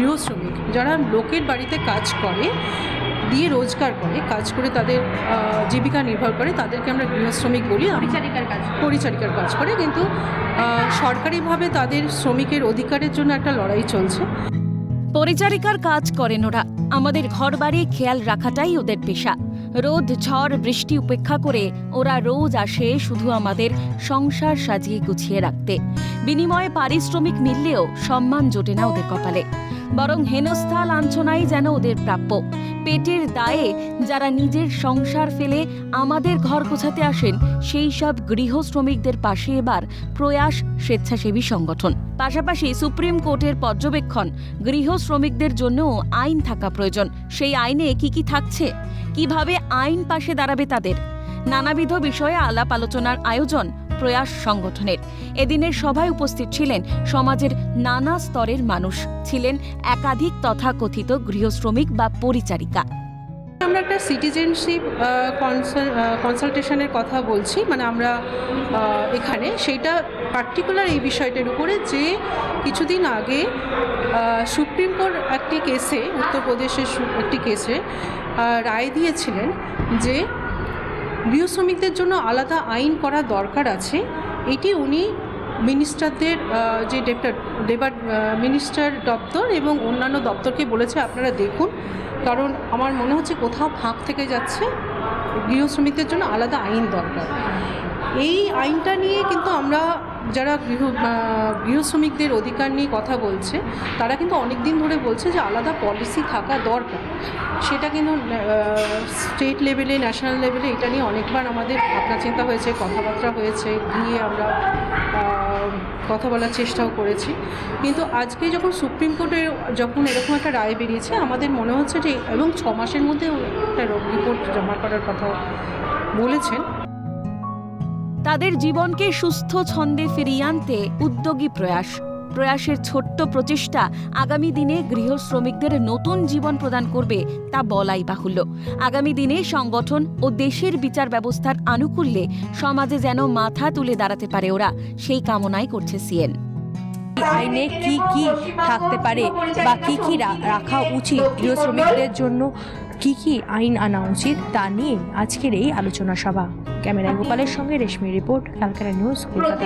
গৃহ শ্রমিক যারা লোকের বাড়িতে কাজ করে দিয়ে রোজগার করে কাজ করে তাদের জীবিকা নির্ভর করে তাদেরকে আমরা গৃহশ্রমিক বলি। পরিচারিকার কাজ পরিচারিকার কাজ করে কিন্তু সরকারিভাবে তাদের শ্রমিকের অধিকারের জন্য একটা লড়াই চলছে। পরিচারিকার কাজ করেন ওরা। আমাদের ঘর বাড়ি খেয়াল রাখাটাই ওদের পেশা। রোদ ঝড় বৃষ্টি উপেক্ষা করে ওরা রোজ আসে শুধু আমাদের সংসার সাজিয়ে গুছিয়ে রাখতে। বিনিময়ে পারিশ্রমিক মিললেও সম্মান জোটে না ওদের কপালে। বরং হেনস্থা লাঞ্ছনাই যেন ওদের প্রাপ্য। পেটের দায়ে যারা নিজের সংসার ফেলে আমাদের ঘর গোছাতে আসেন, সেই সব গৃহ শ্রমিকদের পাশে এবার প্রয়াস স্বেচ্ছাসেবী সংগঠন। পাশাপাশি সুপ্রিম কোর্টের পর্যবেক্ষণ, গৃহ শ্রমিকদের জন্যও আইন থাকা প্রয়োজন। সেই আইনে কি কি থাকছে? কীভাবে আইন পাশে দাঁড়াবে তাদের? নানাবিধ বিষয়ে আলাপ আলোচনার আয়োজন প্রয়াস সংগঠনের। এদিনের সভায় উপস্থিত ছিলেন সমাজের নানা স্তরের মানুষ। ছিলেন একাধিক তথাকথিত গৃহশ্রমিক বা পরিচারিকা। আমরা একটা সিটিজেনশিপ কনসালটেশনের কথা বলছি। মানে আমরা এখানে সেইটা পার্টিকুলার এই বিষয়টার উপরে যে কিছুদিন আগে সুপ্রিম কোর্ট একটি কেসে উত্তরপ্রদেশের একটি কেসে রায় দিয়েছিলেন যে গৃহ শ্রমিকদের জন্য আলাদা আইন করা দরকার আছে। এটি উনি মিনিস্টারদের যে ডেপ্টার লেবার মিনিস্টার দপ্তর এবং অন্যান্য দপ্তরকে বলেছে, আপনারা দেখুন। কারণ আমার মনে হচ্ছে কোথাও ফাঁক থেকে যাচ্ছে। গৃহশ্রমিকদের জন্য আলাদা আইন দরকার। এই আইনটা নিয়ে কিন্তু আমরা যারা গৃহ আহ, গৃহ শ্রমিকদের অধিকার নিয়ে কথা বলছে তারা কিন্তু অনেক দিন ধরে বলছে যে আলাদা পলিসি থাকা দরকার। সেটা কিন্তু স্টেট লেভেলে ন্যাশনাল লেভেলে এটা নিয়ে অনেকবার আমাদের ভাবনা চিন্তা হয়েছে কথাবার্তা হয়েছে গিয়ে আমরা কথা বলার চেষ্টাও করেছি। কিন্তু আজকে যখন সুপ্রিম কোর্টে যখন এরকম একটা রায় বেরিয়েছে আমাদের মনে হচ্ছে যে এবং ছ মাসের মধ্যে একটা রিপোর্ট জমা করার কথা বলেছেন তাদের জীবনকে সুস্থ ছন্দে ফিরিয়ে আনতে উদ্যোগী প্রয়াস। প্রয়াসের ছোট্ট প্রচেষ্টা আগামী দিনে গৃহ শ্রমিকদের নতুন জীবন প্রদান করবে তা বলাই বাহুল্য। আগামী দিনে সংগঠন ও দেশের বিচার ব্যবস্থার আনুকূল্যে সমাজে যেন মাথা তুলে দাঁড়াতে পারে ওরা, সেই কামনাই করছে সিএন। আইনে কি কি থাকতে পারে বা কি কি রাখা উচিত গৃহ শ্রমিকদের জন্য? কি কি আইন আনা উচিত তা নিয়ে আজকের এই আলোচনা সভা। ক্যামেরায় গোপালের সঙ্গে Reshmi report Calcutta news Kolkata